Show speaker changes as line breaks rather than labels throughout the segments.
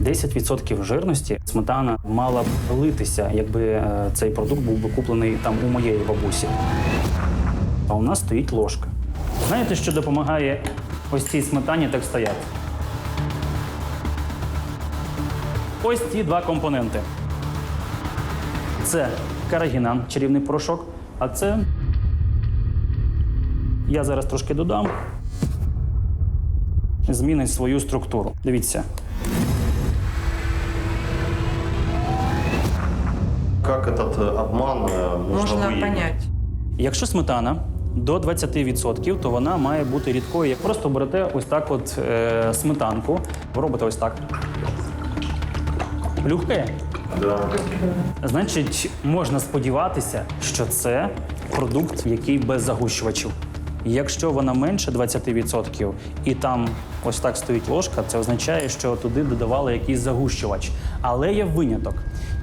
10% жирності сметана мала б литися, якби е, цей продукт був би куплений там у моєї бабусі. А у нас стоїть ложка. Знаєте, що допомагає ось цій сметані так стояти? Ось ці два компоненти. Це карагінан, чарівний порошок, а це я зараз трошки додам. Змінить свою структуру. Дивіться.
этот э, обман э, можно,
Можно
выявить?
понять.
Якщо сметана до 20%, то вона має бути рідкою. Як просто берете ось так от е, сметанку, ви робите ось так. Плюхкає?
Да.
Значить, можна сподіватися, що це продукт, який без загущувачів. Якщо вона менше 20% і там ось так стоїть ложка, це означає, що туди додавали якийсь загущувач. Але є виняток.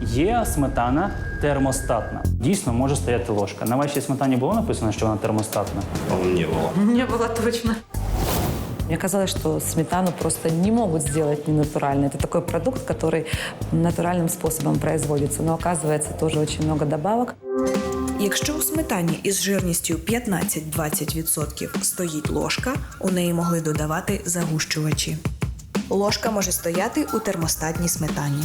Є сметана термостатна. Дійсно може стояти ложка. На вашій сметані було написано, що вона термостатна?
Не было.
Не было точно.
Мне казалось, что сметану просто не могут сделать ненатуральной. Это такой продукт, который натуральным способом производится. Но оказывается, тоже очень много добавок.
Якщо у сметані із жирністю 15-20% стоїть ложка, у неї могли додавати загущувачі. Ложка може стояти у термостатній сметані.